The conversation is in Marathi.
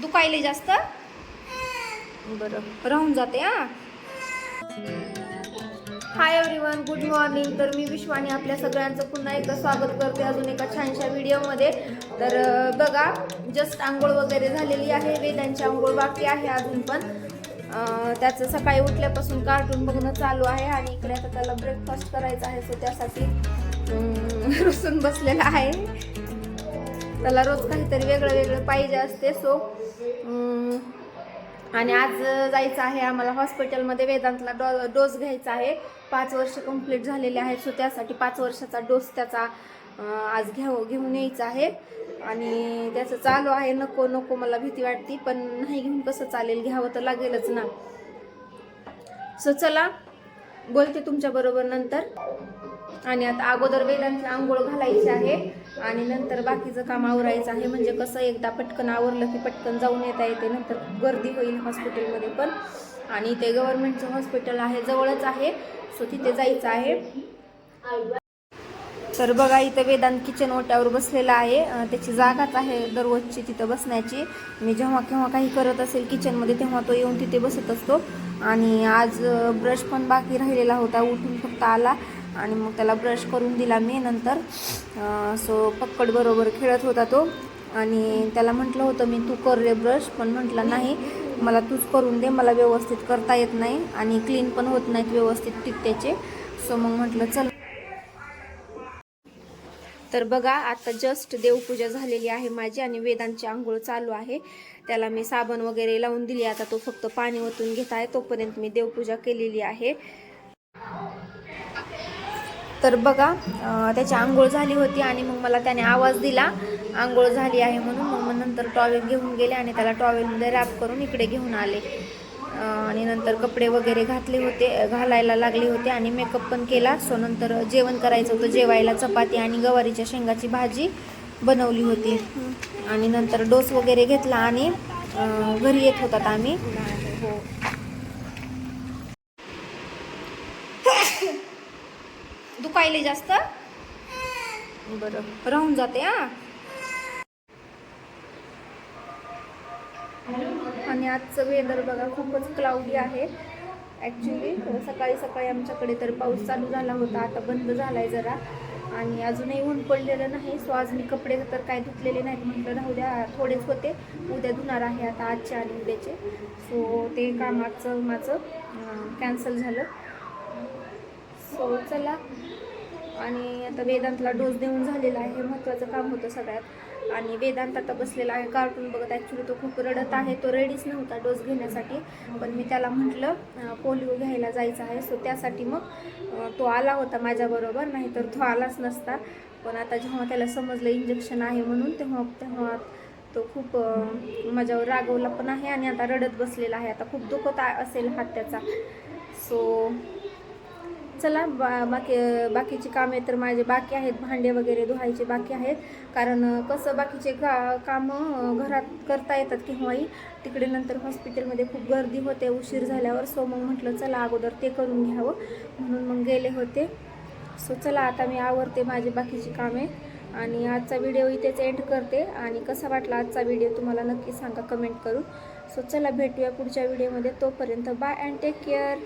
दुखायले जास्त? बरं राहून जाते हा? हाय एव्हरीवन गुड मॉर्निंग तर मी विश्वानी आपल्या सगळ्यांचं पुन्हा एकदा स्वागत करते अजून एका छानशा व्हिडिओमध्ये. तर बघा जस्ट आंघोळ वगैरे झालेली आहे. वेदांची आंघोळ बाकी आहे अजून पण. त्याचं सकाळी उठल्यापासून कार्टून बघणं चालू आहे आणि इकडे आता त्याला ब्रेकफास्ट करायचा आहे सो त्यासाठी रुसून बसलेला आहे. त्याला रोज काहीतरी वेगळं वेगळं पाहिजे असते सो आणि आज जायचं आहे आम्हाला हॉस्पिटलमध्ये वेदांतला डो डोस घ्यायचा आहे. पाच वर्ष कंप्लीट झालेले आहेत सो त्यासाठी पाच वर्षाचा डोस त्याचा आज घेऊ घेऊन यायचा आहे. आणि त्याचं चालू आहे नको नको मला भीती वाटते पण नाही घेऊन कसं चालेल घ्यावं तर लागेलच ना. सो चला बोलते तुमच्याबरोबर नंतर. आणि आता अगोदर वेदांची आंघोळ घालायची आहे. आणि नंतर बाकीचं काम आवरायचं आहे. म्हणजे कसं एकदा पटकन आवरलं की पटकन जाऊन येता येते. नंतर गर्दी होईल हॉस्पिटलमध्ये पण. आणि ते गव्हर्नमेंटचं हॉस्पिटल आहे जवळच आहे. सो तिथे जायचं आहे. तर बघा इथं वेदांत किचन ओट्यावर बसलेला आहे. त्याची जागाच आहे दररोजची तिथं बसण्याची. मी जेव्हा केव्हा काही करत असेल किचनमध्ये तेव्हा तो येऊन तिथे बसत असतो. आणि आज ब्रश पण बाकी राहिलेला होता उठून फक्त आला आणि मग त्याला ब्रश करून दिला मी नंतर. सो पक्कड बरोबर खेळत होता तो. आणि त्याला म्हटलं होतं मी तू कर रे ब्रश पण म्हटलं नाही मला तूच करून दे मला व्यवस्थित करता येत नाही आणि क्लीन पण होत नाहीत व्यवस्थित टिकत्याचे सो मग म्हटलं चल. तर बघा आता जस्ट देवपूजा झालेली आहे माझी आणि वेदांची आंघोळ चालू आहे. त्याला मी साबण वगैरे लावून दिली. आता तो फक्त पाणी ओतून घेत आहे. तोपर्यंत मी देवपूजा केलेली आहे. तर बघा त्याची आंघोळ झाली होती आणि मग मला त्याने आवाज दिला. आंघोळ झाली आहे म्हणून. मग नंतर टॉवेल घेऊन गेले आणि त्याला टॉवेलमध्ये रॅप करून इकडे घेऊन आले. आणि नंतर कपडे वगैरे घातले होते घालायला लागले होते आणि मेकअप पण केला. सो नंतर जेवण करायचं होतं जेवायला चपाती आणि गवारीच्या शेंगाची भाजी बनवली होती. आणि नंतर डोस वगैरे घेतला आणि घरी येत होतात आम्ही. हो दुखायले जास्त? बरं. राहून जाते हा? आणि आजचं वेदर बघा खूपच क्लाउडी आहे. ॲक्च्युली सकाळी सकाळी आमच्याकडे तर पाऊस चालू झाला होता आता बंद झाला आहे जरा. आणि अजूनही ऊन पडलेलं नाही सो आज मी कपडे तर काय धुतलेले नाहीत म्हटलं राहू द्या थोडेच होते. उद्या धुणार आहे आता आजचे आणि उद्याचे. सो ते कामाचं माझं कॅन्सल झालं. सो चला आणि आता वेदांतला डोस देऊन झालेला आहे हे महत्त्वाचं काम होतं सगळ्यात. आणि वेदांत आता बसलेला आहे कार्टून बघत ॲक्च्युली तो खूप रडत आहे तो रेडीच नव्हता डोस घेण्यासाठी. पण मी त्याला म्हटलं पोलिओ घ्यायला जायचं आहे सो त्यासाठी मग तो आला होता माझ्याबरोबर नाहीतर तो आलाच नसता. पण आता जेव्हा त्याला समजलं इंजेक्शन आहे म्हणून तेव्हा तेव्हा तो खूप माझ्यावर रागवला पण आहे आणि आता रडत बसलेला आहे. आता खूप दुखत असेल हात त्याचा. सो चला बा बाकी बाकीची कामे तर माझे बाकी आहेत. भांडे वगैरे धुवायचे बाकी आहेत. कारण कसं बाकीचे का कामं घरात करता येतात केव्हाही. तिकडे नंतर हॉस्पिटलमध्ये खूप गर्दी होते. उशीर झाल्यावर सो मग म्हटलं चला अगोदर ते करून घ्यावं. म्हणून मग गेले होते. सो चला आता मी आवरते माझी बाकीची कामे आणि आजचा व्हिडिओ इथेच एंड करते. आणि कसा वाटला आजचा व्हिडिओ तुम्हाला नक्की सांगा कमेंट करून. सो चला भेटूया पुढच्या व्हिडिओमध्ये. तोपर्यंत बाय अँड टेक केअर